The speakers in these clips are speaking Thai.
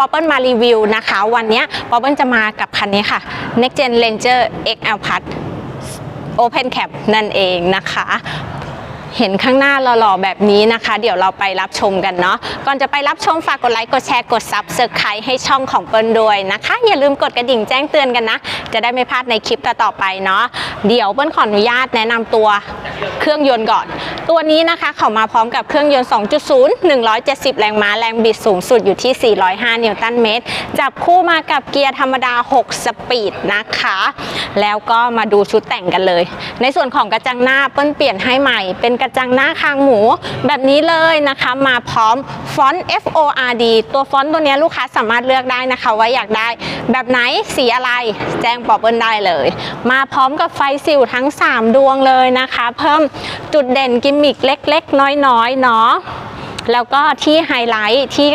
ป๊อปเปิลมารีวิวนะคะ วันนี้ป๊อปเปิลจะมากับคันนี้ค่ะ Next Gen Ranger XL Plus Open Cap นั่นเองนะคะ เห็นข้างหน้าหล่อๆแบบนี้นะคะ เดี๋ยวเราไปรับชมกันเนาะก่อนจะไปรับชมฝากกดไลค์กดแชร์กดซับสไครต์ให้ช่องของเปิ้ลด้วยนะคะ อย่าลืมกดกระดิ่งแจ้งเตือนกันนะ จะได้ไม่พลาดในคลิปต่อๆไปเนาะเดี๋ยวเปิ้ลขออนุญาตแนะนำตัวเครื่องยนต์ก่อน ตัวนี้นะคะเขามาพร้อมกับเครื่องยนต์ 2.0 170 แรงม้าแรงบิดสูงสุดอยู่ที่ 405 นิวตันเมตร จับคู่มากับเกียร์ธรรมดา 6 สปีดนะคะ แล้วก็มาดูชุดแต่งกันเลย ในส่วนของกระจังหน้าเปิ้ลเปลี่ยนให้ใหม่เป็นกระจังหน้าคางหมู แบบนี้เลยนะคะมาพร้อมฟอนต์ F O R D ตัวฟอนต์ตัวนี้ลูกค้าสามารถเลือกได้นะคะว่าอยากได้แบบไหนสีอะไรแจ้งปอเปิ้ลได้เลย มาพร้อมกับไฟสิวทั้ง 3 ดวงเลยนะคะ เพิ่มจุดเด่นกิมมิคเล็ก ๆ น้อยๆเนาะแล้วก็ที่ไฮไลท์ที่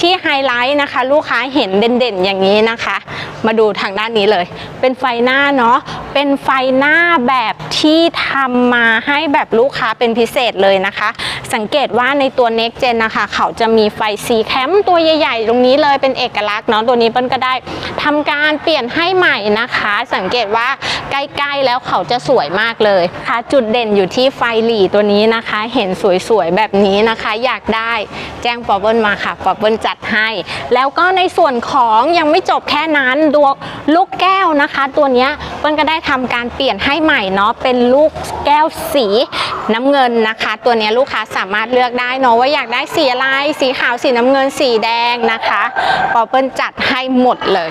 ที่ไฮไลท์นะคะ ลูกค้าเห็นเด่นๆอย่างนี้นะคะ มาดูทางด้านนี้เลย เป็นไฟหน้าเนาะ เป็นไฟหน้าแบบที่ทำมาให้แบบลูกค้าเป็นพิเศษเลยนะคะ สังเกตว่าในตัว Next Gen นะคะ เขาจะมีไฟสีแคมตัวใหญ่ ๆ ตรงนี้เลยเป็นเอกลักษณ์เนาะ ตัวนี้เปิ้ลก็ได้ทำการเปลี่ยนให้ใหม่นะคะ สังเกตว่าใกล้ๆแล้วเขาจะสวยมากเลยค่ะจุดเด่นอยู่ที่ไฟหลีตัวนี้นะคะ เห็นสวยๆแบบนี้นะคะ อยากได้แจ้งปอบเบิลมาค่ะปอบเบิลจัดให้ แล้วก็ในส่วนของยังไม่จบแค่นั้นดวงลูกแก้วนะคะ ตัวนี้เปิ้ลก็ได้ทำการเปลี่ยนให้ใหม่เนาะเป็นลูกแก้วสีน้ำเงินนะคะ ตัวนี้ลูกค้าสามารถเลือกได้เนาะว่าอยากได้สีอะไรสีขาวสีน้ำเงินสีแดงนะคะปอเปิ้ลจัดให้หมดเลย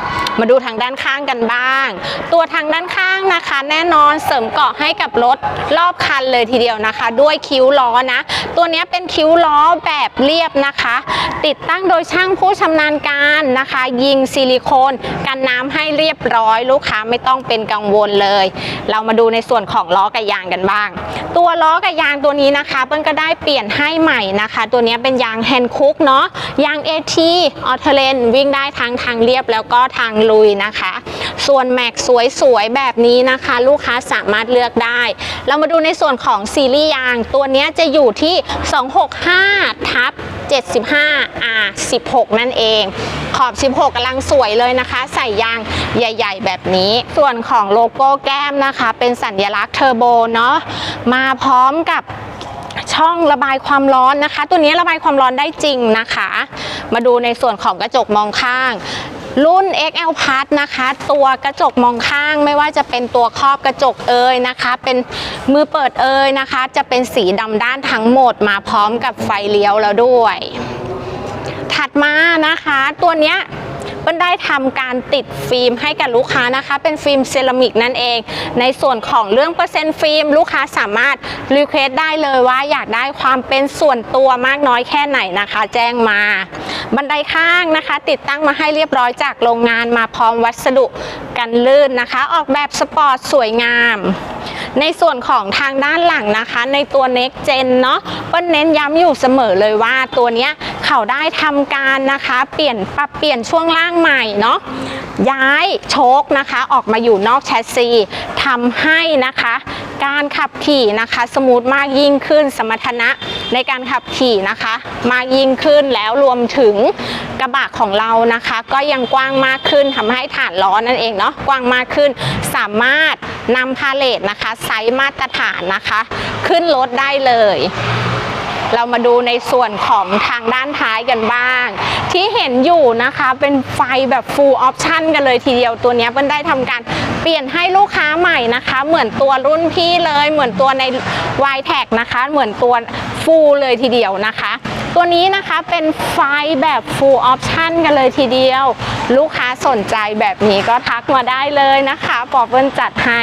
มาดูทางด้านข้างกันบ้าง ตัวทางด้านข้างนะคะ แน่นอนเสริมเกาะให้กับรถรอบคันเลยทีเดียวนะคะ ด้วยคิ้วล้อนะ ตัวนี้เป็นคิ้วล้อแบบเรียบนะคะ ติดตั้งโดยช่างผู้ชำนาญการนะคะ ยิงซิลิโคนกันน้ำให้เรียบร้อยลูกค้าไม่ต้องเป็นกังวลเลย เรามาดูในส่วนของล้อกับยางกันบ้าง ตัวล้อกับยางตัวนี้นะคะเปิ้ลก็ได้เปลี่ยนให้ใหม่นะคะ ตัวนี้เป็นยางแฮนด์คุกเนาะยาง AT ออเทเลนวิ่งได้ทั้งทางเรียบแล้วก็ทางลุยนะคะ ส่วนแม็กสวยๆ แบบนี้นะคะ ลูกค้าสามารถเลือกได้ เรามาดูในส่วนของซีรีส์ยาง ตัวนี้จะอยู่ที่ 265 ทับ 75 R 16 นั่นเองขอบ 16กำลังสวยเลยนะคะ ใส่ยางใหญ่ ๆ แบบนี้ ส่วนของโลโก้แก้มนะคะ เป็นสัญลักษณ์เทอร์โบเนาะมาพร้อมกับช่องระบายความร้อนนะคะ ตัวนี้ระบายความร้อนได้จริงนะคะ มาดูในส่วนของกระจกมองข้าง รุ่น XL Plus นะคะ ตัวกระจกมองข้างไม่ว่าจะเป็นตัวครอบกระจกเอยนะคะ เป็นมือเปิดเอยนะคะ จะเป็นสีดำด้านทั้งหมดมาพร้อมกับไฟเลี้ยวแล้วด้วย ถัดมานะคะ ตัวเนี้ย ได้ทำการติดฟิล์มให้กับลูกค้านะคะ เป็นฟิล์มเซรามิกนั่นเอง ในส่วนของเรื่องเปอร์เซ็นต์ฟิล์มลูกค้าสามารถรีเควสได้เลยว่าอยากได้ความเป็นส่วนตัวมากน้อยแค่ไหนนะคะ แจ้งมา บันไดข้างนะคะ ติดตั้งมาให้เรียบร้อยจากโรงงานมาพร้อมวัสดุกันลื่นนะคะ ออกแบบสปอร์ตสวยงาม ในส่วนของทางด้านหลังนะคะ ในตัว Next Gen เนาะเปิ้ลเน้นย้ำอยู่เสมอเลยว่าตัวเนี้ยเขาได้ทำการนะคะ เปลี่ยนปรับเปลี่ยนช่วงล่างใหม่เนาะย้ายโชคนะคะ ออกมาอยู่นอกแชสซีทำให้นะคะการขับขี่นะคะสมูทมากยิ่งขึ้นสมรรถนะในการขับขี่นะคะ มากยิ่งขึ้นแล้วรวมถึงกระบะของเรานะคะ ก็ยังกว้างมากขึ้นทำให้ฐานล้อนั่นเองเนาะกว้างมากขึ้น สามารถ นำพาเลทนะคะไซส์มาตรฐานนะคะ ขึ้นรถได้เลย เรามาดูในส่วนของทางด้านท้ายกันบ้าง ที่เห็นอยู่นะคะเป็นไฟแบบ full option กันเลยทีเดียวตัวนี้เปิ้ลได้ทำการเปลี่ยนให้ลูกค้าใหม่นะคะ เหมือนตัวรุ่นพี่เลย เหมือนตัวใน y t e c นะคะ เหมือนตัว full เลยทีเดียวนะคะ ตัวนี้นะคะเป็นไฟแบบ full option กันเลยทีเดียว ลูกค้าสนใจแบบนี้ก็ทักมาได้เลยนะคะปอเปิ้ลจัดให้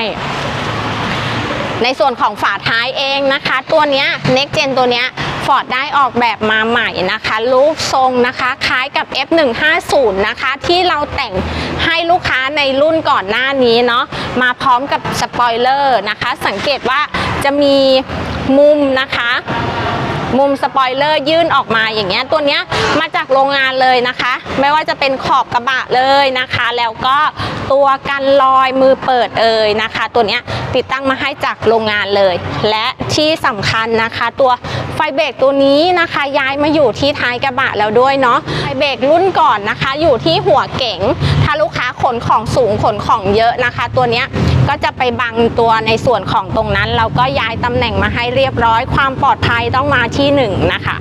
ในส่วนของฝาท้ายเองนะคะ ตัวเนี้ย Next Gen ตัวเนี้ย Ford ได้ออกแบบมาใหม่นะคะ รูปทรงนะคะคล้ายกับ F150 นะคะ ที่เราแต่งให้ลูกค้าในรุ่นก่อนหน้านี้เนาะมาพร้อมกับสปอยเลอร์นะคะ สังเกตว่าจะมีมุมนะคะ มุมสปอยเลอร์ยื่นออกมาอย่างเงี้ยตัวเนี้ยมาจากโรงงานเลยนะคะ ไม่ว่าจะเป็นขอบกระบะเลยนะคะ แล้วก็ตัวกันลอยมือเปิดเอ่ยนะคะ ตัวเนี้ยติดตั้งมาให้จากโรงงานเลย และที่สำคัญนะคะ ตัวไฟเบรกตัวนี้นะคะย้ายมาอยู่ที่ท้ายกระบะแล้วด้วยเนาะไฟเบรกรุ่นก่อนนะคะ อยู่ที่หัวเก๋งถ้าลูก ขนของสูงขนของเยอะนะคะ ตัวเนี้ยก็จะไปบังตัวในส่วนของตรงนั้น เราก็ย้ายตำแหน่งมาให้เรียบร้อย ความปลอดภัยต้องมาที่หนึ่งนะคะ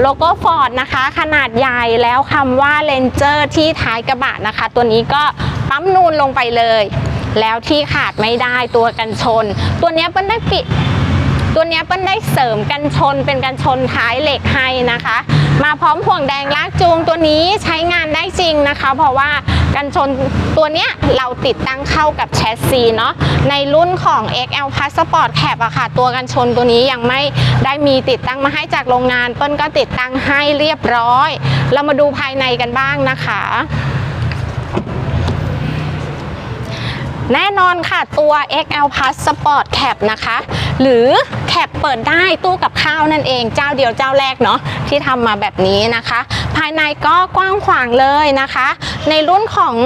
โลโก้ฟอร์ดนะคะ ขนาดใหญ่แล้วคำว่าเลนเจอร์ที่ท้ายกระบะนะคะ ตัวนี้ก็ปั๊มนูนลงไปเลย แล้วที่ขาดไม่ได้ตัวกันชน ตัวนี้เปิ้ลได้ปิดตัวนี้เปิ้ลได้เสริมกันชนเป็นกันชนท้ายเหล็กให้นะคะ มาพร้อมห่วงแดงลากจูงตัวนี้ใช้งานได้จริงนะคะ เพราะว่า กันชนตัวเนี้ยเราติดตั้งเข้ากับแชสซีเนาะในรุ่นของ XL Passport Cap อะค่ะ ตัวกันชนตัวนี้ยังไม่ได้มีติดตั้งมาให้จากโรงงาน เปิ้ลก็ติดตั้งให้เรียบร้อย เรามาดูภายในกันบ้างนะคะแน่นอนค่ะตัว XL Plus Sport Cap นะคะ หรือแคปเปิดได้ตู้กับข้าวนั่นเองเจ้าเดียวเจ้าแรกเนาะที่ทำมาแบบนี้นะคะ ภายในก็กว้างขวางเลยนะคะ ในรุ่นของ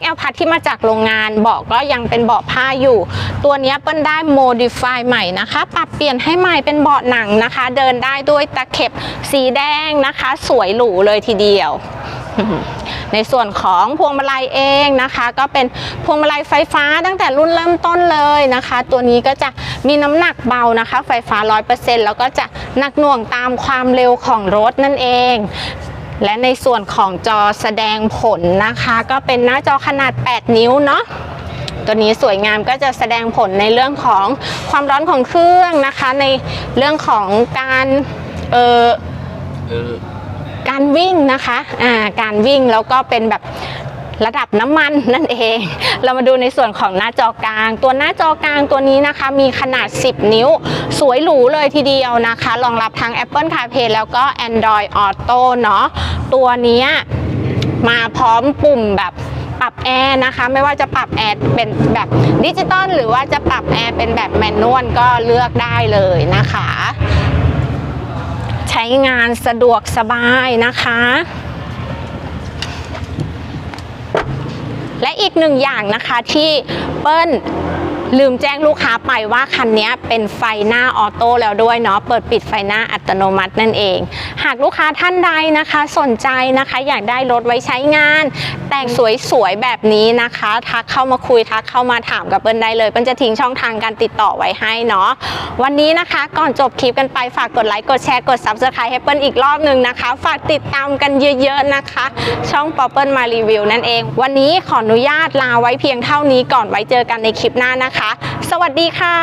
XL Plus ที่มาจากโรงงานเบาะก็ยังเป็นเบาะผ้าอยู่ ตัวนี้เปิ้ลได้ modify ใหม่นะคะ ปรับเปลี่ยนให้ใหม่เป็นเบาะหนังนะคะ เดินได้ด้วยตะเข็บสีแดงนะคะ สวยหรูเลยทีเดียว ในส่วนของพวงมาลัยเองนะคะ ก็เป็นพวงมาลัยไฟฟ้าตั้งแต่รุ่นเริ่มต้นเลยนะคะ ตัวนี้ก็จะมีน้ำหนักเบานะคะ ไฟฟ้า 100%แล้วก็จะหนักหน่วงตามความเร็วของรถนั่นเองและในส่วนของจอแสดงผลนะคะ ก็เป็นหน้าจอขนาด 8 นิ้วเนาะตัวนี้สวยงามก็จะแสดงผลในเรื่องของความร้อนของเครื่องนะคะ ในเรื่องของการเออเออ การวิ่งนะคะอ่าการวิ่งแล้วก็เป็นแบบระดับน้ำมันนั่นเอง เรามาดูในส่วนของหน้าจอกลาง ตัวหน้าจอกลางตัวนี้นะคะ มีขนาด 10 นิ้ว สวยหรูเลยทีเดียวนะคะ รองรับทั้ง Apple CarPlay แล้วก็ Android Auto เนาะ ตัวนี้มาพร้อมปุ่มแบบปรับแอร์นะคะ ไม่ว่าจะปรับแอร์เป็นแบบดิจิตอลหรือว่าจะปรับแอร์เป็นแบบแมนนวลก็เลือกได้เลยนะคะ ใช้งานสะดวกสบายนะคะ และอีกหนึ่งอย่างนะคะที่เปิ้ล ลืมแจ้งลูกค้าไปว่าคันนี้เป็นไฟหน้าออโต้แล้วด้วยเนาะเปิดปิดไฟหน้าอัตโนมัตินั่นเอง หากลูกค้าท่านใดนะคะ สนใจนะคะ อยากได้รถไว้ใช้งาน แต่งสวยๆแบบนี้นะคะ ทักเข้ามาคุยทักเข้ามาถามกับเปิ้ลได้เลยเปิ้ลจะทิ้งช่องทางการติดต่อไว้ให้เนาะวันนี้นะคะก่อนจบคลิปกันไปฝากกดไลค์กดแชร์กด Subscribe ให้เปิ้ลอีกรอบหนึ่งนะคะ ฝากติดตามกันเยอะๆนะคะ ช่องป๊อปเปิ้ลมารีวิวนั่นเอง วันนี้ขออนุญาตลาไว้เพียงเท่านี้ก่อนไว้เจอกันในคลิปหน้านะคะสวัสดีค่ะ